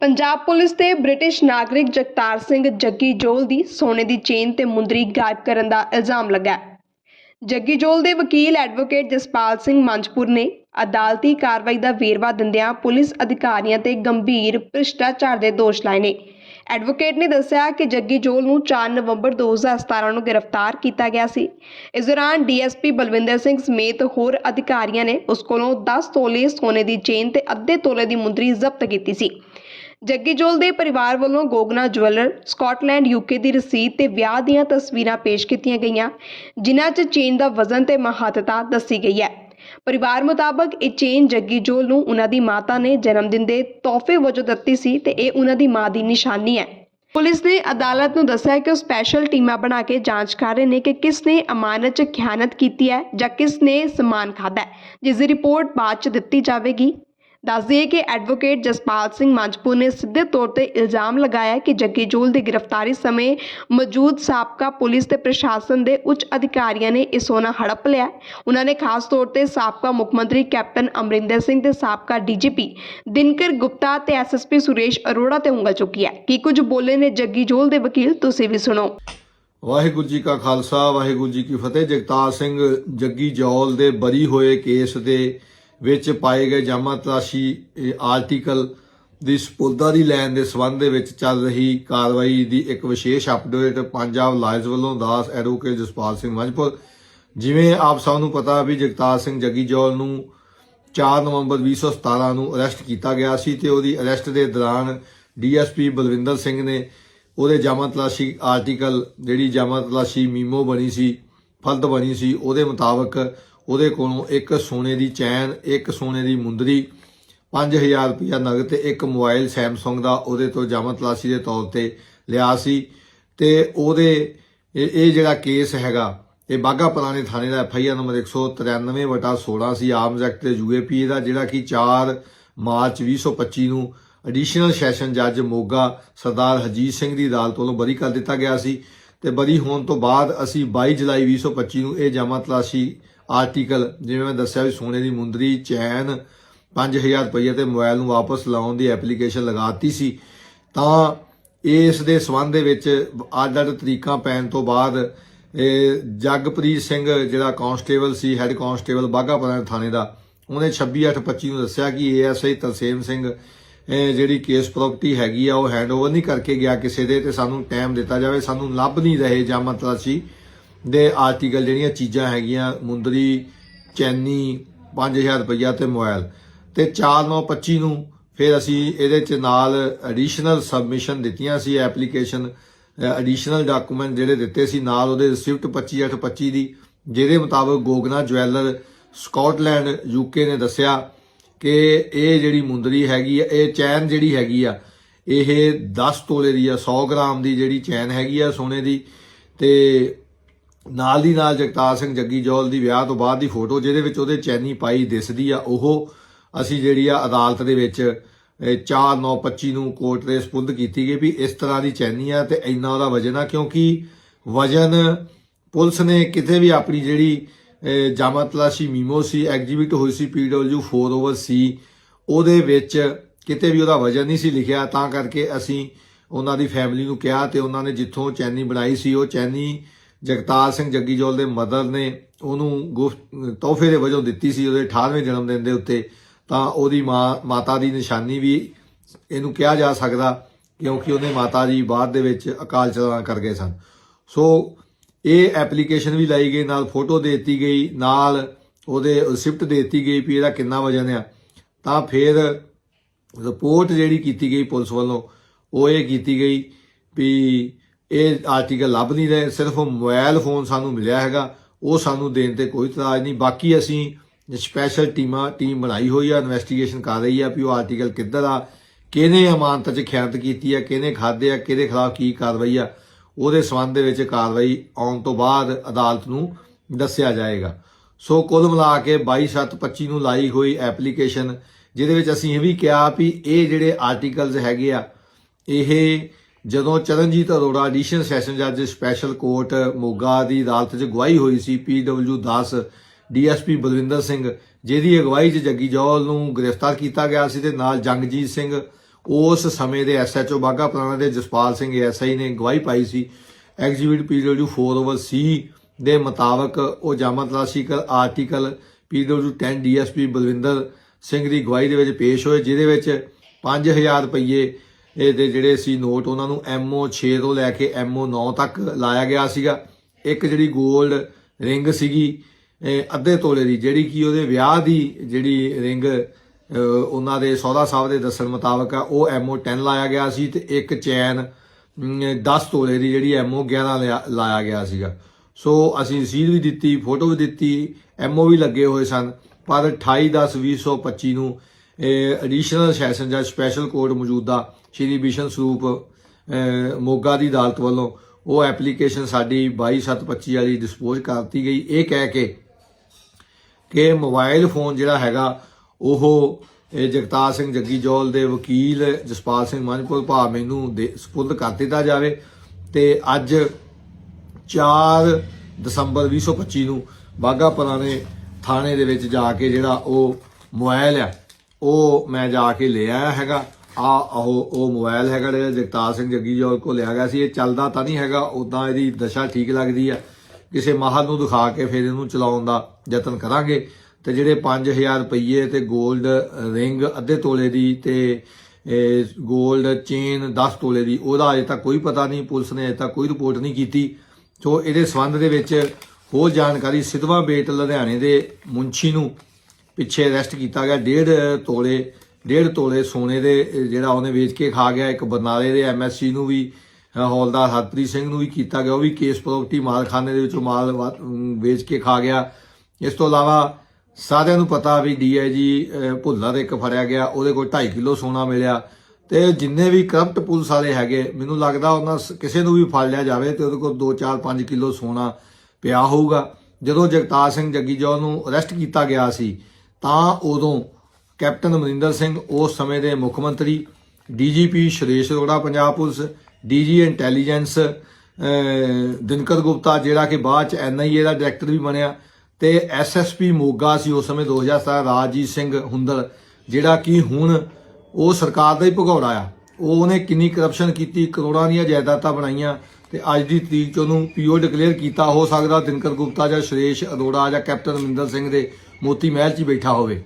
Punjab police ਤੇ British ਨਾਗਰਿਕ ਜਗਤਾਰ ਸਿੰਘ ਜੱਗੀ ਜੋਲ ਦੀ ਸੋਨੇ ਦੀ ਚੇਨ ਤੇ ਮੁੰਦਰੀ ਗਾਇਬ ਕਰਨ ਦਾ ਇਲਜ਼ਾਮ ਲੱਗਾ ਜੱਗੀ ਜੋਲ ਦੇ ਵਕੀਲ ਐਡਵੋਕੇਟ ਜਸਪਾਲ ਸਿੰਘ ਮੰਜਪੁਰ ਨੇ ਅਦਾਲਤੀ ਕਾਰਵਾਈ ਦਾ ਵੇਰਵਾ ਦਿੰਦਿਆਂ ਪੁਲਿਸ ਅਧਿਕਾਰੀਆਂ ਤੇ ਗੰਭੀਰ ਭ੍ਰਿਸ਼ਟਾਚਾਰ ਦੇ ਦੋਸ਼ ਲਾਏ ਨੇ। ਐਡਵੋਕੇਟ ਨੇ ਦੱਸਿਆ ਕਿ ਜੱਗੀ ਜੋਲ ਨੂੰ 4 ਨਵੰਬਰ 2017 ਨੂੰ ਗ੍ਰਿਫਤਾਰ ਕੀਤਾ ਗਿਆ ਸੀ। ਇਸ ਦੌਰਾਨ ਡੀਐਸਪੀ ਬਲਵਿੰਦਰ ਸਿੰਘ ਸਮੇਤ ਹੋਰ ਅਧਿਕਾਰੀਆਂ ਨੇ ਉਸ ਕੋਲੋਂ 10 ਤੋਲੇ ਸੋਨੇ ਦੀ ਚੇਨ ਤੇ ਅੱਧੇ ਤੋਲੇ ਦੀ ਮੁੰਦਰੀ ਜ਼ਬਤ ਕੀਤੀ ਸੀ। ਜੱਗੀ ਜੋਲ ਦੇ ਪਰਿਵਾਰ ਵੱਲੋਂ ਗੋਗਨਾ ਜੁਐਲਰ ਸਕਾਟਲੈਂਡ, ਯੂਕੇ ਦੀ ਰਸੀਦ ਤੇ ਵਿਆਹ ਦੀਆਂ ਤਸਵੀਰਾਂ ਪੇਸ਼ ਕੀਤੀਆਂ ਗਈਆਂ, ਜਿਨ੍ਹਾਂ 'ਚ ਚੇਨ ਦਾ ਵਜ਼ਨ ਤੇ ਮਹੱਤਤਾ ਦੱਸੀ ਗਈ ਹੈ। ਪਰਿਵਾਰ ਮੁਤਾਬਕ ਇਹ ਚੇਨ ਜੱਗੀ ਜੋਲ ਨੂੰ ਉਹਨਾਂ ਦੀ ਮਾਤਾ ਨੇ ਜਨਮ ਦਿਨ ਦੇ ਤੋਹਫੇ ਵਜੋਂ ਦਿੱਤੀ ਸੀ ਤੇ ਇਹ ਉਹਨਾਂ ਦੀ ਮਾਂ ਦੀ ਨਿਸ਼ਾਨੀ ਹੈ। ਪੁਲਿਸ ਨੇ ਅਦਾਲਤ ਨੂੰ ਦੱਸਿਆ ਕਿ ਉਹ ਸਪੈਸ਼ਲ ਟੀਮਾਂ ਬਣਾ ਕੇ ਜਾਂਚ ਕਰ ਰਹੇ ਨੇ ਕਿ ਕਿਸ ਨੇ ਅਮਾਨਤ 'ਚ ਖਿਆਨਤ ਕੀਤੀ ਹੈ ਜਾਂ ਕਿਸ ਨੇ ਸਮਾਨ ਖਾਦਾ ਹੈ। ਜਿਸ ਦੀ ਰਿਪੋਰਟ ਬਾਅਦ 'ਚ ਦਿੱਤੀ ਜਾਵੇਗੀ। ਦੱਸ ਦਈਏ ਕਿ ਐਡਵੋਕੇਟ ਜਸਪਾਲ ਸਿੰਘ ਮੰਚਪੁਰ ਨੇ ਸਿੱਧੇ ਤੌਰ ਤੇ ਇਲਜ਼ਾਮ ਲਗਾਇਆ ਕਿ ਜੱਗੀ ਜੋਲ ਦੀ ਗ੍ਰਿਫਤਾਰੀ ਸਮੇਂ ਮੌਜੂਦ ਸਾਬਕਾ ਪੁਲਿਸ ਤੇ ਪ੍ਰਸ਼ਾਸਨ ਦੇ ਉੱਚ ਅਧਿਕਾਰੀਆਂ ਨੇ ਇਹ ਸੋਨਾ ਹੜਪ ਲਿਆ ਉਹਨਾਂ ਨੇ ਖਾਸ ਤੌਰ ਤੇ ਸਾਬਕਾ ਮੁੱਖ ਮੰਤਰੀ ਕੈਪਟਨ ਅਮਰਿੰਦਰ ਸਿੰਘ ਤੇ ਸਾਬਕਾ ਡੀਜੀਪੀ ਦਿਨਕਰ ਗੁਪਤਾ ਤੇ ਐਸਐਸਪੀ ਸੁਰੇਸ਼ ਅਰੋੜਾ ਤੇ ਉਂਗਲ ਚੁੱਕੀ ਹੈ। ਕੀ ਕੁਝ ਬੋਲੇ ਨੇ ਜੱਗੀ ਜੋਲ ਦੇ ਵਕੀਲ, ਤੁਸੀਂ ਵੀ ਸੁਣੋ। ਵਾਹਿਗੁਰੂ ਜੀ ਕਾ ਖਾਲਸਾ, ਵਾਹਿਗੁਰੂ ਜੀ ਕੀ ਫਤਿਹ। ਜਗਤਾਰ ਸਿੰਘ ਜੱਗੀ ਜੌਲ ਦੇ ਬਰੀ ਹੋਏ ਕੇਸ ਦੇ ਵਿੱਚ ਪਾਏ ਗਏ ਜਾਮਾ ਤਲਾਸ਼ੀ ਆਰਟੀਕਲ ਦੀ ਸਪੁਰਦਾਰੀ ਲੈਣ ਦੇ ਸਬੰਧ ਦੇ ਵਿੱਚ ਚੱਲ ਰਹੀ ਕਾਰਵਾਈ ਦੀ ਇੱਕ ਵਿਸ਼ੇਸ਼ ਅਪਡੇਟ ਪੰਜਾਬ ਲਾਇਰਸ ਵੱਲੋਂ ਦਾਸ ਐਡਵੋਕੇਟ ਜਸਪਾਲ ਸਿੰਘ ਮੰਝਪੁਰ। ਜਿਵੇਂ ਆਪ ਸਭ ਨੂੰ ਪਤਾ ਵੀ ਜਗਤਾਰ ਸਿੰਘ ਜੱਗੀ ਜੋਲ ਨੂੰ 4 ਨਵੰਬਰ 2017 ਨੂੰ ਅਰੈਸਟ ਕੀਤਾ ਗਿਆ ਸੀ ਤੇ ਉਹਦੀ ਅਰੈਸਟ ਦੇ ਦੌਰਾਨ ਡੀਐਸਪੀ ਬਲਵਿੰਦਰ ਸਿੰਘ ਨੇ ਉਹਦੇ ਜਾਮਾ ਤਲਾਸ਼ੀ ਆਰਟੀਕਲ, ਜਿਹੜੀ ਜਾਮਾ ਤਲਾਸ਼ੀ ਮੀਮੋ ਬਣੀ ਸੀ, ਫਲਤ ਬਣੀ ਸੀ, ਉਹਦੇ ਮੁਤਾਬਕ ਉਹਦੇ ਕੋਲੋਂ ਇੱਕ ਸੋਨੇ ਦੀ ਚੈਨ, ਇੱਕ ਸੋਨੇ ਦੀ ਮੁੰਦਰੀ 5000 ਰੁਪਇਆ ਨਗਦ ਤੇ ਇੱਕ ਮੋਬਾਈਲ ਸੈਮਸੰਗ ਦਾ ਉਹਦੇ ਤੋਂ ਜਾਮਾ ਤਲਾਸ਼ੀ ਦੇ ਤੌਰ ਤੇ ਲਿਆ ਸੀ। ਤੇ ਉਹਦੇ ਇਹ ਜਿਹੜਾ ਕੇਸ ਹੈਗਾ, ਇਹ ਬਾਗਾ ਪੁਰਾਣੇ ਥਾਣੇ ਦਾ ਐਫਆਈਆਰ ਨੰਬਰ 193 ਵਟਾ 16 ਸੀ। ਆਰਮਜ਼ ਐਕਟ ਤੇ ਯੂਏਪੀ ਦਾ, ਜਿਹੜਾ ਕਿ 4 ਮਾਰਚ 2025 ਨੂੰ ਐਡੀਸ਼ਨਲ ਸੈਸ਼ਨ ਜੱਜ ਮੋਗਾ ਸਰਦਾਰ ਹਜੀਤ ਸਿੰਘ ਦੀ ਅਦਾਲਤ ਵੱਲੋਂ ਬਰੀ ਕਰ ਦਿੱਤਾ ਗਿਆ ਸੀ। ਤੇ ਬਰੀ ਹੋਣ ਤੋਂ ਬਾਅਦ ਅਸੀਂ 22 ਜੁਲਾਈ 2025 ਨੂੰ ਇਹ ਜਾਮਾ ਤਲਾਸ਼ੀ ਆਰਟੀਕਲ, ਜਿਵੇਂ ਮੈਂ ਦੱਸਿਆ ਵੀ ਸੋਨੇ ਦੀ ਮੁੰਦਰੀ, ਚੈਨ 5000 ਰੁਪਏ ਤੇ ਮੋਬਾਈਲ ਨੂੰ ਵਾਪਸ ਲਾਉਣ ਦੀ ਐਪਲੀਕੇਸ਼ਨ ਲਗਾਤੀ ਸੀ। ਤਾਂ ਇਸ ਦੇ ਸਬੰਧ ਦੇ ਵਿੱਚ ਅੱਡ ਅੱਡ ਤਰੀਕਾਂ ਪੈਣ ਤੋਂ ਬਾਅਦ, ਇਹ ਜਗਪ੍ਰੀਤ ਸਿੰਘ, ਜਿਹੜਾ ਕਾਂਸਟੇਬਲ ਸੀ ਹੈੱਡ ਕਾਂਸਟੇਬਲ ਬਾਘਾਪੁਰਾ ਥਾਣੇ ਦਾ, ਉਹਨੇ 26/8/25 ਨੂੰ ਦੱਸਿਆ ਕਿ ਏਐਸਆਈ ਤਰਸੇਮ ਸਿੰਘ ਜਿਹੜੀ ਕੇਸ ਪ੍ਰਾਪਰਟੀ ਹੈਗੀ ਆ, ਉਹ ਹੈਂਡਓਵਰ ਨਹੀਂ ਕਰਕੇ ਗਿਆ ਕਿਸੇ ਦੇ ਤੇ ਸਾਨੂੰ ਟਾਈਮ ਦਿੱਤਾ ਜਾਵੇ, ਸਾਨੂੰ ਲੱਭ ਨਹੀਂ ਰਹੇ ਜਾਂ ਮਤਲਬ ਸੀ ਦੇ ਆਰਟੀਕਲ ਜਿਹੜੀਆਂ ਚੀਜ਼ਾਂ ਹੈਗੀਆਂ, ਮੁੰਦਰੀ, ਚੈਨੀ 5000 ਰੁਪਈਆ ਤੇ ਮੋਬਾਈਲ। ਤੇ 4925 ਨੂੰ ਫਿਰ ਅਸੀਂ ਇਹਦੇ ਚ ਨਾਲ ਐਡੀਸ਼ਨਲ ਸਬਮਿਸ਼ਨ ਦਿੱਤੀਆਂ ਸੀ ਐਪਲੀਕੇਸ਼ਨ ਐਡੀਸ਼ਨਲ ਡਾਕੂਮੈਂਟ ਜਿਹੜੇ ਦਿੱਤੇ ਸੀ, ਨਾਲ ਉਹਦੇ ਰਿਸਿਪਟ 25825 ਦੀ, ਜਿਹਦੇ ਮੁਤਾਬਕ ਗੋਗਨਾ ਜਵੈਲਰ ਸਕਾਟਲੈਂਡ ਯੂਕੇ ਨੇ ਦੱਸਿਆ ਕਿ ਇਹ ਜਿਹੜੀ ਮੁੰਦਰੀ ਹੈਗੀ ਆ, ਇਹ ਚੈਨ ਜਿਹੜੀ ਹੈਗੀ ਆ, ਇਹ 10 ਤੋਲੇ ਦੀ ਆ 100 ਗ੍ਰਾਮ ਦੀ ਜਿਹੜੀ ਚੈਨ ਹੈਗੀ ਆ ਸੋਨੇ ਦੀ। ਤੇ ਨਾਲ ਦੀ ਨਾਲ ਜਗਤਾਰ ਸਿੰਘ ਜੱਗੀ ਜੋਲ ਦੀ ਵਿਆਹ ਤੋਂ ਬਾਅਦ ਦੀ ਫੋਟੋ ਜਿਹਦੇ ਵਿੱਚ ਉਹਦੇ ਚੈਨੀ ਪਾਈ ਦਿਸਦੀ ਆ ਉਹ ਅਸੀਂ ਜਿਹੜੀ ਆ ਅਦਾਲਤ ਦੇ ਵਿੱਚ 4925 ਨੂੰ ਕੋਰਟ ਦੇ ਸਪੁਰਦ ਕੀਤੀ ਗਈ ਵੀ ਇਸ ਤਰ੍ਹਾਂ ਦੀ ਚੈਨੀ ਆ ਤੇ ਇੰਨਾ ਉਹਦਾ ਵਜਨ ਆ ਕਿਉਂਕਿ ਵਜਨ ਪੁਲਿਸ ਨੇ ਕਿਤੇ ਵੀ ਆਪਣੀ ਜਿਹੜੀ ਅਹ, ਜਾਮਾ ਤਲਾਸ਼ੀ ਮੀਮੋ ਸੀ ਐਗਜੀਬਿਟ ਹੋਈ ਸੀ ਪੀਡਬਲਯੂ 4 ਓਵਰ ਸੀ ਉਹਦੇ ਵਿੱਚ ਕਿਤੇ ਵੀ ਉਹਦਾ ਵਜਨ ਨਹੀਂ ਸੀ ਲਿਖਿਆ ਤਾਂ ਕਰਕੇ ਅਸੀਂ ਉਹਨਾਂ ਦੀ ਫੈਮਿਲੀ ਨੂੰ ਕਿਹਾ ਤੇ ਉਹਨਾਂ ਨੇ ਜਿੱਥੋਂ ਚੈਨੀ ਬਣਾਈ ਸੀ ਉਹ ਚੈਨੀ ਜਗਤਾਰ ਸਿੰਘ ਜੱਗੀ ਜੋਲ ਦੇ ਮਦਰ ਨੇ ਉਹਨੂੰ ਗੁਫਤ ਤੋਹਫੇ ਦੇ ਵਜੋਂ ਦਿੱਤੀ ਸੀ, ਉਹਦੇ 18ਵੇਂ ਜਨਮ ਦਿਨ ਦੇ ਉੱਤੇ। ਤਾਂ ਉਹਦੀ ਮਾਂ, ਮਾਤਾ ਦੀ ਨਿਸ਼ਾਨੀ ਵੀ ਇਹਨੂੰ ਕਿਹਾ ਜਾ ਸਕਦਾ ਕਿਉਂਕਿ ਉਹਨੇ ਮਾਤਾ ਜੀ ਬਾਅਦ ਦੇ ਵਿੱਚ ਅਕਾਲ ਚਲਾਣਾ ਕਰ ਗਏ ਸਨ। ਸੋ ਇਹ ਐਪਲੀਕੇਸ਼ਨ ਵੀ ਲਾਈ ਗਈ, ਨਾਲ ਫੋਟੋ ਦੇ ਦਿੱਤੀ ਗਈ, ਨਾਲ ਉਹਦੇ ਰਿਸਿਪਟ ਦੇ ਦਿੱਤੀ ਗਈ ਵੀ ਇਹਦਾ ਕਿੰਨਾ ਵਜਨ ਆ। ਤਾਂ ਫਿਰ ਰਿਪੋਰਟ ਜਿਹੜੀ ਕੀਤੀ ਗਈ ਪੁਲਿਸ ਵੱਲੋਂ, ਉਹ ਇਹ ਕੀਤੀ ਗਈ ਵੀ ਇਹ ਆਰਟੀਕਲ ਲੱਭ ਨਹੀਂ ਰਹੇ, ਸਿਰਫ ਮੋਬਾਈਲ ਫੋਨ ਸਾਨੂੰ ਮਿਲਿਆ ਹੈਗਾ, ਉਹ ਸਾਨੂੰ ਦੇਣ ਤੇ ਕੋਈ ਇਤਰਾਜ਼ ਨਹੀਂ। ਬਾਕੀ ਅਸੀਂ ਸਪੈਸ਼ਲ ਟੀਮਾਂ ਟੀਮ ਬਣਾਈ ਹੋਈ ਆ ਇਨਵੈਸਟੀਗੇਸ਼ਨ ਕਰ ਰਹੀ ਆ ਵੀ ਉਹ ਆਰਟੀਕਲ ਕਿੱਧਰ ਆ, ਕਿਹਨੇ ਅਮਾਨਤ 'ਚ ਖਿਆਨਤ ਕੀਤੀ ਆ, ਕਿਹਨੇ ਖਾਦੇ ਆ, ਕਿਹਦੇ ਖਿਲਾਫ ਕੀ ਕਾਰਵਾਈ ਆ, ਉਹਦੇ ਸੰਬੰਧ ਦੇ ਵਿੱਚ ਕਾਰਵਾਈ ਆਉਣ ਤੋਂ ਬਾਅਦ ਅਦਾਲਤ ਨੂੰ ਦੱਸਿਆ ਜਾਏਗਾ। ਸੋ ਕੁੱਲ ਮਿਲਾ ਕੇ 22/7/25 ਨੂੰ ਲਾਈ ਹੋਈ ਐਪਲੀਕੇਸ਼ਨ ਜਿਹਦੇ ਵਿੱਚ ਅਸੀਂ ਇਹ ਵੀ ਕਿਹਾ ਵੀ ਇਹ ਜਿਹੜੇ ਆਰਟੀਕਲਸ ਹੈਗੇ ਆ, ਇਹ ਜਦੋਂ ਚਰਨਜੀਤ ਅਰੋੜਾ ਐਡੀਸ਼ਨ ਸੈਸ਼ਨ ਜੱਜ ਸਪੈਸ਼ਲ ਕੋਰਟ ਮੋਗਾ ਦੀ ਅਦਾਲਤ 'ਚ ਗਵਾਹੀ ਹੋਈ ਸੀ P W 10 DSP Balwinder Singh, ਜਿਹਦੀ ਅਗਵਾਈ 'ਚ ਜੱਗੀ ਜੌਲ ਨੂੰ ਗ੍ਰਿਫਤਾਰ ਕੀਤਾ ਗਿਆ ਸੀ ਤੇ ਨਾਲ ਜੰਗਜੀਤ ਸਿੰਘ, ਉਸ ਸਮੇਂ ਦੇ ਐਸਐਚਓ ਬਾਗਾ ਪੁਰਾਣਾ ਦੇ ਜਸਪਾਲ ਸਿੰਘ ਐਸਆਈ ਨੇ ਗਵਾਹੀ ਪਾਈ ਸੀ। ਐਗਜ਼ੀਬਿਟ ਪੀਡਬਲਯੂ 4 ਓਵਰ ਸੀ ਦੇ ਮੁਤਾਬਕ ਉਹ ਜਾਮਾ ਤਲਾਸ਼ੀ ਕਰ article P W 10 DSP Balwinder Singh ਦੀ ਗਵਾਹੀ ਦੇ ਵਿੱਚ ਪੇਸ਼ ਹੋਏ, ਜਿਹਦੇ ਵਿੱਚ 5000 ਰੁਪਏ ਇਹਦੇ ਜਿਹੜੇ ਸੀ ਨੋਟ ਉਹਨਾਂ ਨੂੰ ਐਮਓ 6 ਤੋਂ ਲੈ ਕੇ ਐਮਓ 9 ਤੱਕ ਲਾਇਆ ਗਿਆ ਸੀਗਾ। ਇੱਕ ਜਿਹੜੀ 골ਡ ਰਿੰਗ ਸੀਗੀ ਅੱਧੇ ਤੋਲੇ ਦੀ, ਜਿਹੜੀ ਕਿ ਉਹਦੇ ਵਿਆਹ ਦੀ ਜਿਹੜੀ ਰਿੰਗ ਉਹਨਾਂ ਦੇ ਸੌਦਾ ਸਾਹਿਬ ਦੇ ਦੱਸਣ ਮੁਤਾਬਕ ਆ, ਉਹ ਐਮਓ 10 ਲਾਇਆ ਗਿਆ ਸੀ ਤੇ ਇੱਕ ਚੈਨ 10 ਤੋਲੇ ਦੀ ਜਿਹੜੀ ਐਮਓ 11 ਲਿਆ- ਲਾਇਆ ਗਿਆ ਸੀਗਾ। ਸੋ ਅਸੀਂ ਰਸੀਦ ਵੀ ਦਿੱਤੀ ਫੋਟੋ ਵੀ ਦਿੱਤੀ ਐਮਓ ਵੀ ਲੱਗੇ ਹੋਏ ਸਨ, ਪਰ 28 10 2025 ਨੂੰ ਐਡੀਸ਼ਨਲ ਸੈਸ਼ਨ ਜਾਂ ਸਪੈਸ਼ਲ ਕੋਰਟ ਮੌਜੂਦਾ ਸ਼੍ਰੀ ਬਿਸ਼ਨ ਸਰੂਪ ਮੋਗਾ ਦੀ ਅਦਾਲਤ ਵੱਲੋਂ ਉਹ ਐਪਲੀਕੇਸ਼ਨ ਸਾਡੀ 22725 ਵਾਲੀ ਡਿਸਪੋਜ਼ ਕਰਤੀ ਗਈ। ਇਹ ਕਹਿ ਕੇ ਕਿ ਮੋਬਾਈਲ ਫੋਨ ਜਿਹੜਾ ਹੈਗਾ, ਉਹ, ਇਹ ਜਗਤਾਰ ਸਿੰਘ ਜੱਗੀ ਜੋਲ ਦੇ ਵਕੀਲ ਜਸਪਾਲ ਸਿੰਘ ਮੰਝਪੁਰ ਭਾ ਮੈਨੂੰ ਦੇ, ਸਪੁਰਦ ਕਰ ਦਿੱਤਾ ਜਾਵੇ ਤੇ ਅੱਜ 4 ਦਸੰਬਰ 2025 ਨੂੰ ਬਾਗਾ ਪੁਰਾਣੇ ਥਾਣੇ ਦੇ ਵਿੱਚ ਜਾ ਕੇ ਜਿਹੜਾ ਉਹ ਮੋਬਾਈਲ ਆ ਉਹ ਮੈਂ ਜਾ ਕੇ ਲੈ ਆਇਆ ਹੈਗਾ। ਆ ਉਹ ਉਹ ਮੋਬਾਈਲ ਹੈਗਾ ਜਿਹੜਾ ਜਗਤਾਰ ਸਿੰਘ ਜੱਗੀ ਜੋਲ ਕੋ ਲਿਆ ਗਿਆ ਸੀ। ਇਹ ਚੱਲਦਾ ਤਾਂ ਨਹੀਂ ਹੈਗਾ ਉਦਾਂ ਇਹਦੀ ਦਸ਼ਾ ਠੀਕ ਲੱਗਦੀ ਹੈ ਕਿਸੇ ਮਾਹਰ ਨੂੰ ਦਿਖਾ ਕੇ ਫਿਰ ਇਹਨੂੰ ਚਲਾਉਣ ਦਾ ਯਤਨ ਕਰਾਂਗੇ। ਤੇ ਜਿਹੜੇ 5000 ਰੁਪਏ ਤੇ 골ਡ ਰਿੰਗ ਅੱਧੇ ਤੋਲੇ ਦੀ ਤੇ 골ਡ ਚੇਨ 10 ਤੋਲੇ ਦੀ, ਉਹਦਾ ਅਜੇ ਤੱਕ ਕੋਈ ਪਤਾ ਨਹੀਂ, ਪੁਲਿਸ ਨੇ ਅਜੇ ਤੱਕ ਕੋਈ ਰਿਪੋਰਟ ਨਹੀਂ ਕੀਤੀ। ਸੋ ਇਹਦੇ ਸੰਬੰਧ ਦੇ ਵਿੱਚ ਹੋਰ ਜਾਣਕਾਰੀ ਸਿਧਵਾ ਬੇਟ ਲੁਧਿਆਣੇ ਦੇ ਮੁੰਸ਼ੀ ਨੂੰ ਪਿੱਛੇ ਅਰੈਸਟ ਕੀਤਾ ਗਿਆ, ਡੇਢ ਤੋਲੇ ਡੇਢ ਤੋਲੇ ਸੋਨੇ ਦੇ ਜਿਹੜਾ ਉਹਨੇ ਵੇਚ ਕੇ ਖਾ ਗਿਆ, ਇੱਕ ਬਰਨਾਲੇ ਦੇ ਐਮਐਸਸੀ ਨੂੰ ਵੀ ਹੌਲਦਾਰ ਹਰਪ੍ਰੀਤ ਸਿੰਘ ਨੂੰ ਵੀ ਕੀਤਾ ਗਿਆ, ਉਹ ਵੀ ਕੇਸ ਪ੍ਰਾਪਰਟੀ ਮਾਲਖਾਨੇ ਦੇ ਵਿੱਚੋਂ ਮਾਲ ਵਾ- ਵੇਚ ਕੇ ਖਾ ਗਿਆ। ਇਸ ਤੋਂ ਇਲਾਵਾ ਸਾਰਿਆਂ ਨੂੰ ਪਤਾ ਵੀ ਡੀਆਈਜੀ ਭੁੱਲਰ ਇੱਕ ਫੜਿਆ ਗਿਆ, ਉਹਦੇ ਕੋਲ 2.5 ਕਿਲੋ ਸੋਨਾ ਮਿਲਿਆ। ਤੇ ਜਿੰਨੇ ਵੀ ਕਰਪਟ ਪੁਲਿਸ ਵਾਲੇ ਹੈਗੇ, ਮੈਨੂੰ ਲੱਗਦਾ ਉਹਨਾਂ ਸ- ਕਿਸੇ ਨੂੰ ਵੀ ਫੜ ਲਿਆ ਜਾਵੇ ਤੇ ਉਹਦੇ ਕੋਲ 2 4 5 ਕਿਲੋ ਸੋਨਾ ਪਿਆ ਹੋਊਗਾ। ਜਦੋਂ ਜਗਤਾਰ ਸਿੰਘ ਜੱਗੀ ਜੌਲ ਨੂੰ ਅਰੈਸਟ ਕੀਤਾ ਗਿਆ ਸੀ ਤਾਂ ਉਦੋਂ ਕੈਪਟਨ ਅਮਰਿੰਦਰ ਸਿੰਘ ਉਸ ਸਮੇਂ ਦੇ ਮੁੱਖ ਮੰਤਰੀ, DGP Shresh Arora Punjab police, DG intelligence Dinkar Gupta, ਜਿਹੜਾ ਕਿ ਬਾਅਦ ਚ ਐਨਆਈਏ ਦਾ ਡਾਇਰੈਕਟਰ ਵੀ ਬਣਿਆ ਤੇ ਐਸਐਸਪੀ ਮੋਗਾ ਸੀ ਉਸ ਸਮੇਂ 2007 ਰਾਜਜੀਤ ਸਿੰਘ ਹੁੰਦਲ, ਜਿਹੜਾ ਕਿ ਹੁਣ ਉਹ ਸਰਕਾਰ ਦਾ ਹੀ ਭਗੌੜਾ ਆ। ਉਹ ਉਹਨੇ ਕਿੰਨੀ ਕਰਪਸ਼ਨ ਕੀਤੀ, ਕਰੋੜਾਂ ਦੀਆਂ ਜਾਇਦਾਦਾਂ ਬਣਾਈਆਂ ਤੇ ਅੱਜ ਦੀ ਤਰੀਕ ਚ ਉਹਨੂੰ ਪੀਓ ਡਿਕਲੇਅਰ ਕੀਤਾ, ਹੋ ਸਕਦਾ ਦਿਨਕਰ ਗੁਪਤਾ ਜਾਂ ਸ਼੍ਰੇਸ਼ ਅਰੋੜਾ ਜਾਂ ਕੈਪਟਨ ਅਮਰਿੰਦਰ ਸਿੰਘ ਦੇ ਮੋਤੀ ਮਹਿਲ 'ਚ ਹੀ ਬੈਠਾ ਹੋਵੇ।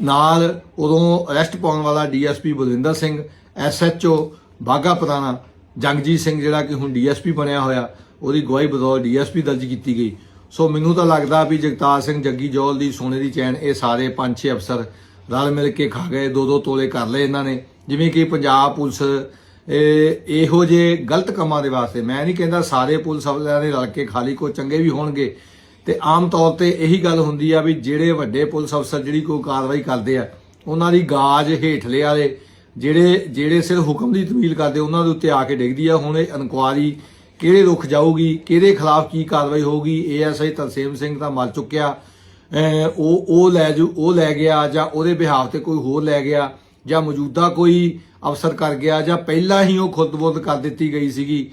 ਨਾਲ ਉਦੋਂ ਅਰੈਸਟ ਪਾਉਣ ਵਾਲਾ ਡੀਐਸਪੀ ਬਲਵਿੰਦਰ ਸਿੰਘ ਐਸਐਚਓ ਬਾਗਾ ਪੁਰਾਣਾ ਜੰਗਜੀਤ ਸਿੰਘ ਜਿਹੜਾ ਕਿ ਹੁਣ ਡੀਐਸਪੀ ਬਣਿਆ ਹੋਇਆ, ਉਹਦੀ ਗਵਾਹੀ ਬਤੌਰ ਡੀਐਸਪੀ ਦਰਜ ਕੀਤੀ ਗਈ। ਸੋ ਮੈਨੂੰ ਤਾਂ ਲੱਗਦਾ ਵੀ ਜਗਤਾਰ ਸਿੰਘ ਜੱਗੀ ਜੋਲ ਦੀ ਸੋਨੇ ਦੀ ਚੈਨ ਇਹ ਸਾਰੇ ਪੰਜ ਛੇ ਅਫਸਰ ਰਲ ਮਿਲ ਕੇ ਖਾ ਗਏ ਦੋ ਦੋ ਤੋਲੇ ਕਰ ਲਏ ਇਹਨਾਂ ਨੇ। ਜਿਵੇਂ ਕਿ ਪੰਜਾਬ ਪੁਲਿਸ ਇਹੋ ਜੇ ਗਲਤ ਕੰਮਾਂ ਦੇ ਵਾਸਤੇ ਮੈਂ ਨਹੀਂ ਕਹਿੰਦਾ ਸਾਰੇ ਪੁਲਿਸ ਅਫਸਰਾਂ ਨੇ ਰਲ ਕੇ ਖਾਲੀ ਕੋ ਚੰਗੇ ਵੀ ਹੋਣਗੇ ਤੇ ਆਮ ਤੌਰ ਤੇ ਇਹੀ ਗੱਲ ਹੁੰਦੀ ਆ ਵੀ ਜਿਹੜੇ ਵੱਡੇ ਪੁਲਿਸ ਅਫਸਰ ਜਿਹੜੀ ਕੋਈ ਕਾਰਵਾਈ ਕਰਦੇ ਆ, ਉਹਨਾਂ ਦੀ ਗਾਜ ਹੇਠਲੇ ਵਾਲੇ ਜਿਹੜੇ ਜਿਹੜੇ ਸਿਰ ਹੁਕਮ ਦੀ ਤਵੀਲ ਕਰਦੇ, ਉਹਨਾਂ ਦੇ ਉੱਤੇ ਆ ਕੇ ਡਿੱਗਦੀ ਆ। ਹੁਣ ਇਹ ਇਨਕੁਆਰੀ ਕਿਹੜੇ ਰੁਖ ਜਾਊਗੀ, ਕਿਹਦੇ ਖਿਲਾਫ ਕੀ ਕਾਰਵਾਈ ਹੋਊਗੀ, ਏਐਸਆਈ ਤਰਸੇਮ ਸਿੰਘ ਤਾਂ ਮਰ ਚੁੱਕਿਆ ਉਹ ਉਹ ਲੈ ਜੂ, ਉਹ ਲੈ ਗਿਆ ਜਾਂ ਉਹਦੇ ਬਿਹਾਫ ਤੇ ਕੋਈ ਹੋਰ ਲੈ ਗਿਆ। ਜਾਂ ਮੌਜੂਦਾ ਕੋਈ ਅਫਸਰ ਕਰ ਗਿਆ ਜਾਂ ਪਹਿਲਾਂ ਹੀ ਉਹ ਖੁਦਬੁੱਧ ਕਰ ਦਿੱਤੀ ਗਈ ਸੀਗੀ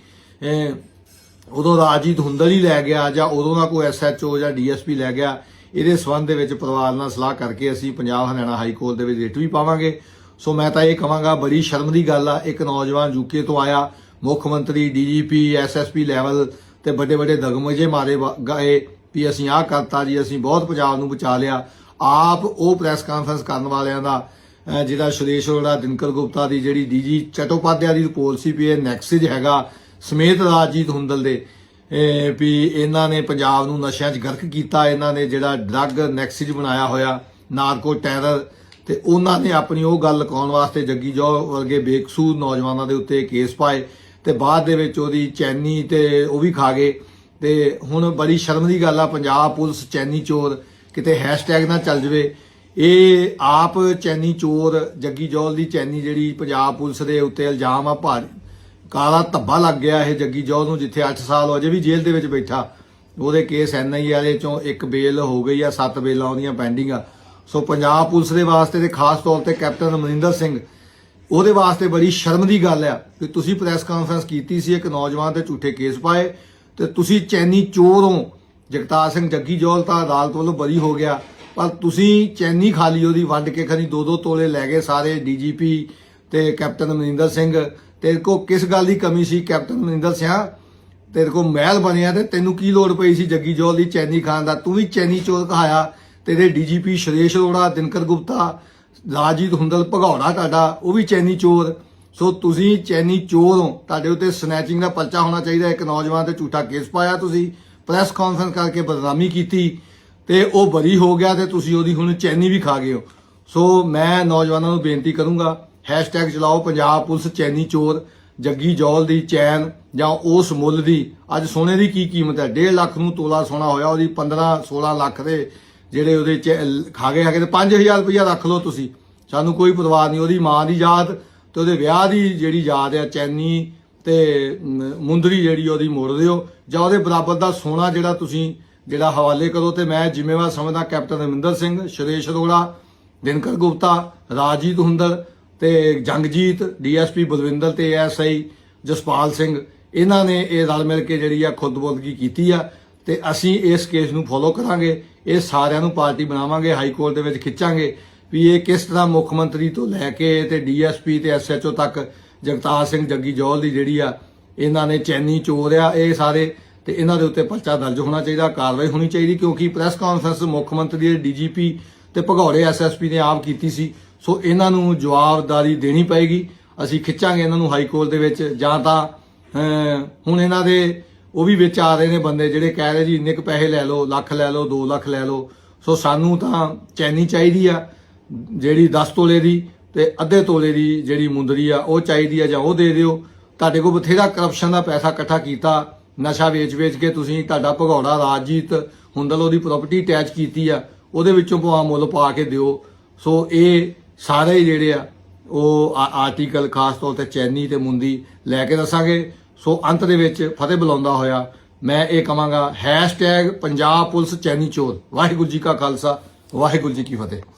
ਉਦੋਂ ਰਾਜੀਤ ਹੁੰਦਲ ਹੀ ਲੈ ਗਿਆ ਜਾਂ ਉਦੋਂ ਦਾ ਕੋਈ ਐਸਐਚਓ ਜਾਂ ਡੀਐਸਪੀ ਲੈ ਗਿਆ, ਇਹਦੇ ਸਬੰਧ ਦੇ ਵਿੱਚ ਪਰਿਵਾਰ ਨਾਲ ਸਲਾਹ ਕਰਕੇ ਅਸੀਂ ਪੰਜਾਬ ਹਰਿਆਣਾ ਹਾਈ ਕੋਰਟ ਦੇ ਵਿੱਚ ਰਿਟ ਵੀ ਪਾਵਾਂਗੇ। ਸੋ ਮੈਂ ਤਾਂ ਇਹ ਕਹਾਂਗਾ, ਬੜੀ ਸ਼ਰਮ ਦੀ ਗੱਲ ਆ, ਇੱਕ ਨੌਜਵਾਨ ਯੂਕੇ ਤੋਂ ਆਇਆ, ਮੁੱਖ ਮੰਤਰੀ ਡੀਜੀਪੀ ਐਸਐਸਪੀ ਲੈਵਲ ਤੇ ਵੱਡੇ ਵੱਡੇ ਦਗਮਜੇ ਮਾਰੇ ਵਾ- ਗਏ ਵੀ ਅਸੀਂ ਆਹ ਕਰਤਾ ਜੀ, ਅਸੀਂ ਬਹੁਤ ਪੰਜਾਬ ਨੂੰ ਬਚਾ ਲਿਆ। ਆਪ ਉਹ ਪ੍ਰੈਸ ਕਾਨਫਰੰਸ ਕਰਨ ਵਾਲਿਆਂ ਦਾ ਜਿਹੜਾ ਸੁਰੇਸ਼ ਅਰੋੜਾ ਦਿਨਕਰ ਗੁਪਤਾ ਦੀ ਜਿਹੜੀ ਡੀਜੀ ਚਟੋਪਾਧਿਆ ਦੀ ਰਿਪੋਰਟ ਸੀ ਵੀ ਇਹ ਨੈਕਸਿਜ ਹੈਗਾ ਸਮੇਤ ਰਾਜੀਤ ਹੁੰਦਲ ਦੇ। ਵੀ ਇਹਨਾਂ ਨੇ ਪੰਜਾਬ ਨੂੰ ਨਸ਼ਿਆਂ 'ਚ ਗਰਕ ਕੀਤਾ, ਇਹਨਾਂ ਨੇ ਜਿਹੜਾ ਡਰੱਗ ਨੈਕਸਿਜ ਬਣਾਇਆ ਹੋਇਆ, ਨਾਰਕੋ ਟੈਰਰ, ਤੇ ਉਹਨਾਂ ਨੇ ਆਪਣੀ ਉਹ ਗੱਲ ਲੁਕਾਉਣ ਵਾਸਤੇ ਜੱਗੀ ਜੋ ਵਰਗੇ ਬੇਕਸੂਰ ਨੌਜਵਾਨਾਂ ਦੇ ਉੱਤੇ ਕੇਸ ਪਾਏ, ਤੇ ਬਾਅਦ ਦੇ ਵਿੱਚ ਉਹਦੀ ਚੈਨੀ ਤੇ ਉਹ ਵੀ ਖਾ ਗਏ। ਤੇ ਹੁਣ ਬੜੀ ਸ਼ਰਮ ਦੀ ਗੱਲ ਆ, ਪੰਜਾਬ ਪੁਲਿਸ ਚੈਨੀ ਚੋਰ ਕਿਤੇ ਹੈਸ਼ਟੈਗ ਨਾ ਚੱਲ ਜਵੇ। ਇਹ ਆਪ ਚੈਨੀ ਚੋਰ, ਜੱਗੀ ਜੋਲ ਦੀ ਚੈਨੀ ਜਿਹੜੀ ਪੰਜਾਬ ਪੁਲਿਸ ਦੇ ਉੱਤੇ ਇਲਜ਼ਾਮ ਆ, ਭਾਰ ਕਾਲਾ ਧੱਬਾ ਲੱਗ ਗਿਆ ਇਹ ਜੱਗੀ ਜੋਲ ਨੂੰ, ਜਿੱਥੇ 8 ਸਾਲ ਹੋ ਅਜੇ ਵੀ ਜੇਲ੍ਹ ਦੇ ਵਿੱਚ ਬੈਠਾ। ਉਹਦੇ ਕੇਸ ਐਨਆਈ ਵਾਲੇ ਚੋਂ ਇੱਕ ਬੇਲ ਹੋ ਗਈ ਆ, ਸੱਤ ਬੇਲਾਂ ਉਹਦੀਆਂ ਪੈਂਡਿੰਗ ਆ। ਸੋ ਪੰਜਾਬ ਪੁਲਿਸ ਦੇ ਵਾਸਤੇ ਤੇ ਖਾਸ ਤੌਰ ਤੇ ਕੈਪਟਨ ਅਮਰਿੰਦਰ ਸਿੰਘ, ਉਹਦੇ ਵਾਸਤੇ ਬੜੀ ਸ਼ਰਮ ਦੀ ਗੱਲ ਆ ਕਿ ਤੁਸੀਂ ਪ੍ਰੈਸ ਕਾਨਫਰੰਸ ਕੀਤੀ ਸੀ, ਇੱਕ ਨੌਜਵਾਨ ਤੇ ਝੂਠੇ ਕੇਸ ਪਾਏ ਤੇ ਤੁਸੀਂ ਚੈਨੀ ਚੋਰ ਹੋ। ਜਗਤਾਰ ਸਿੰਘ ਜੱਗੀ ਜੋਲ ਤਾਂ ਅਦਾਲਤ ਵੱਲੋਂ ਬਰੀ ਹੋ ਗਿਆ। ਪਰ ਤੁਸੀਂ ਚੈਨੀ ਖਾ ਲਈ ਉਹਦੀ ਵੰਡ ਕੇ ਖਰੀ ਦੋ ਦੋ ਤੋਲੇ ਲੈ ਗਏ ਸਾਰੇ ਡੀਜੀਪੀ ਤੇ ਕੈਪਟਨ ਅਮਰਿੰਦਰ ਸਿੰਘ। ਤੇਰੇ ਕੋ ਕਿਸ ਗੱਲ ਦੀ ਕਮੀ ਸੀ ਕੈਪਟਨ ਅਮਰਿੰਦਰ ਸਿੰਘ ਤੇਰੇ ਕੋ ਮਹਿਲ ਬਣਿਆ ਤੇ ਤੈਨੂੰ ਕੀ ਲੋੜ ਪਈ ਸੀ ਜੱਗੀ ਜੋਲ ਦੀ ਚੈਨੀ ਖਾਨ ਦਾ? ਤੂੰ ਵੀ ਚੈਨੀ ਚੋਰ ਕਹਾਇਆ ਤੇਰੇ ਡੀਜੀਪੀ ਸ਼੍ਰੇਸ਼ ਅਰੋੜਾ, ਦਿਨਕਰ ਗੁਪਤਾ, ਰਾਜੀਤ ਹੁੰਦਲ, ਭਗੌੜਾ ਤੁਹਾਡਾ, ਉਹ ਵੀ ਚੈਨੀ ਚੋਰ। ਸੋ ਤੁਸੀਂ ਚੈਨੀ ਚੋਰ ਹੋ। ਤੁਹਾਡੇ ਉੱਤੇ ਸਨੈਚਿੰਗ ਦਾ ਪਰਚਾ ਹੋਣਾ ਚਾਹੀਦਾ। ਇੱਕ ਨੌਜਵਾਨ ਤੇ ਝੂਠਾ ਕੇਸ ਪਾਇਆ ਤੁਸੀਂ। ਪ੍ਰੈਸ ਕਾਨਫਰੰਸ ਕਰਕੇ ਬਦਨਾਮੀ ਕੀਤੀ। ਤੇ ਉਹ ਬਰੀ ਹੋ ਗਿਆ ਤੇ ਤੁਸੀਂ ਉਹਦੀ ਹੁਣ ਚੈਨੀ ਵੀ ਖਾ ਗਏ ਹੋ। ਸੋ ਮੈਂ ਨੌਜਵਾਨਾਂ ਨੂੰ ਬੇਨਤੀ ਕਰੂੰਗਾ ਹੈਸ਼ਟੈਗ ਚਲਾਓ ਪੰਜਾਬ ਪੁਲਿਸ ਚੈਨੀ ਚੋਰ, ਜੱਗੀ ਜੌਲ ਦੀ ਚੈਨ ਜਾਂ ਉਸ ਮੁੱਲ ਦੀ। ਅੱਜ ਸੋਨੇ ਦੀ ਕੀ ਕੀਮਤ ਹੈ? 1.5 ਲੱਖ ਨੂੰ ਤੋਲਾ ਸੋਨਾ ਹੋਇਆ ਉਹਦੀ 15 16 ਲੱਖ ਦੇ ਜਿਹੜੇ ਉਹਦੇ ਚ ਖਾ ਗਏ ਹੈਗੇ ਤੇ 5000 ਰੁਪਇਆ ਰੱਖ ਲਓ ਤੁਸੀਂ। ਸਾਨੂੰ ਕੋਈ ਪਰਵਾਹ ਨਹੀਂ, ਉਹਦੀ ਮਾਂ ਦੀ ਯਾਦ ਤੇ ਉਹਦੇ ਵਿਆਹ ਦੀ ਜਿਹੜੀ ਯਾਦ ਹੈ, ਚੈਨੀ ਤੇ ਮੁੰਦਰੀ ਜਿਹੜੀ ਉਹਦੀ ਮੋੜ ਦਿਓ ਜਾਂ ਉਹਦੇ ਬਰਾਬਰ ਦਾ ਸੋਨਾ ਜਿਹੜਾ ਤੁਸੀਂ ਜਿਹੜਾ ਹਵਾਲੇ ਕਰੋ ਤੇ ਮੈਂ ਜ਼ਿੰਮੇਵਾਰ ਸਮਝਦਾ ਕੈਪਟਨ ਅਮਰਿੰਦਰ ਸਿੰਘ, ਸ਼੍ਰੇਸ਼ ਅਰੋੜਾ, ਦਿਨਕਰ ਗੁਪਤਾ, ਰਾਜੀਤ ਹੁੰਦਰ ਤੇ ਜੰਗਜੀਤ, ਡੀਐਸਪੀ ਬਲਵਿੰਦਰ ਤੇ ਐਸਆਈ ਜਸਪਾਲ ਸਿੰਘ। ਇਹਨਾਂ ਨੇ ਇਹ ਰਲ ਮਿਲ ਕੇ ਜਿਹੜੀ ਆ ਖੁਦਬੁਦਗੀ ਕੀਤੀ ਆ ਤੇ ਅਸੀਂ ਇਸ ਕੇਸ ਨੂੰ ਫੋਲੋ ਕਰਾਂਗੇ, ਇਹ ਸਾਰਿਆਂ ਨੂੰ ਪਾਰਟੀ ਬਣਾਵਾਂਗੇ, ਹਾਈ ਕੋਰਟ ਦੇ ਵਿੱਚ ਖਿੱਚਾਂਗੇ ਵੀ ਇਹ ਕਿਸ ਤਰ੍ਹਾਂ ਮੁੱਖ ਮੰਤਰੀ ਤੋਂ ਲੈ ਕੇ ਤੇ ਡੀਐਸਪੀ ਤੇ ਐਸਐਚਓ ਤੱਕ ਜਗਤਾਰ ਸਿੰਘ ਜੱਗੀ ਜੌਲ ਦੀ ਜਿਹੜੀ ਆ ਇਹਨਾਂ ਨੇ ਚੈਨੀ ਚੋਰ ਆ, ਇਹ ਸਾਰੇ ਤੇ ਇਹਨਾਂ ਦੇ ਉੱਤੇ ਪਰਚਾ ਦਰਜ ਹੋਣਾ ਚਾਹੀਦਾ, ਕਾਰਵਾਈ ਹੋਣੀ ਚਾਹੀਦੀ, ਕਿਉਂਕਿ ਪ੍ਰੈਸ ਕਾਨਫਰੰਸ ਮੁੱਖ ਮੰਤਰੀ ਦੇ ਡੀਜੀਪੀ ਤੇ ਭਗੌੜੇ ਐਸਐਸਪੀ ਨੇ ਆਪ ਕੀਤੀ ਸੀ। ਸੋ ਇਹਨਾਂ ਨੂੰ ਜਵਾਬਦਾਰੀ ਦੇਣੀ ਪਏਗੀ। ਅਸੀਂ ਖਿੱਚਾਂਗੇ ਇਹਨਾਂ ਨੂੰ ਹਾਈ ਕੋਰਟ ਦੇ ਵਿੱਚ। ਜਾਂ ਤਾਂ ਹੁਣ ਇਹਨਾਂ ਦੇ ਉਹ ਵੀ ਵਿੱਚ ਆ ਰਹੇ ਨੇ ਬੰਦੇ ਜਿਹੜੇ ਕਹਿ ਰਹੇ ਜੀ, ਇੰਨੇ ਕੁ ਪੈਸੇ ਲੈ ਲਓ, ਲੱਖ ਲੈ ਲਓ 2 ਲੱਖ ਲੈ ਲਓ। ਸੋ ਸਾਨੂੰ ਤਾਂ ਚੈਨੀ ਚਾਹੀਦੀ ਆ, ਜਿਹੜੀ 10 ਤੋਲੇ ਦੀ ਤੇ ਅੱਧੇ ਤੋਲੇ ਦੀ ਜਿਹੜੀ ਮੁੰਦਰੀ ਆ, ਉਹ ਚਾਹੀਦੀ ਆ ਜਾਂ ਉਹ ਦੇ ਦਿਓ। ਤੁਹਾਡੇ ਕੋਲ ਬਥੇਰਾ ਕਰਪਸ਼ਨ ਦਾ ਪੈਸਾ ਇਕੱਠਾ ਕੀਤਾ। ਨਸ਼ਾ ਵੇਚ-ਵੇਚ ਕੇ ਤੁਸੀਂ ਤੁਹਾਡਾ ਭਗੌੜਾ ਰਾਜਜੀਤ ਹੁੰਦਲ ਉਹਦੀ ਪ੍ਰਾਪਰਟੀ ਅਟੈਚ ਕੀਤੀ ਆ, ਉਹਦੇ ਵਿੱਚੋਂ ਪਵਾ ਮੁੱਲ ਪਾ ਕੇ ਦਿਓ। ਸੋ ਇਹ ਸਾਰੇ ਜਿਹੜੇ ਆ, ਉਹ ਆ- ਆਰਟੀਕਲ ਖਾਸ ਤੌਰ ਤੇ ਚੈਨੀ ਤੇ ਮੁੰਦੀ ਲੈ ਕੇ ਦੱਸਾਂਗੇ। ਸੋ ਅੰਤ ਦੇ ਵਿੱਚ ਫਤਿਹ ਬੁਲਾਉਂਦਾ ਹੋਇਆ, ਮੈਂ ਇਹ ਕਹਾਂਗਾ ਹੈਸ਼ਟੈਗ ਪੰਜਾਬ ਪੁਲਿਸ ਚੈਨੀ ਚੋਰ। ਵਾਹਿਗੁਰੂ ਜੀ ਕਾ ਖਾਲਸਾ, ਵਾਹਿਗੁਰੂ ਜੀ ਕੀ ਫਤਿਹ।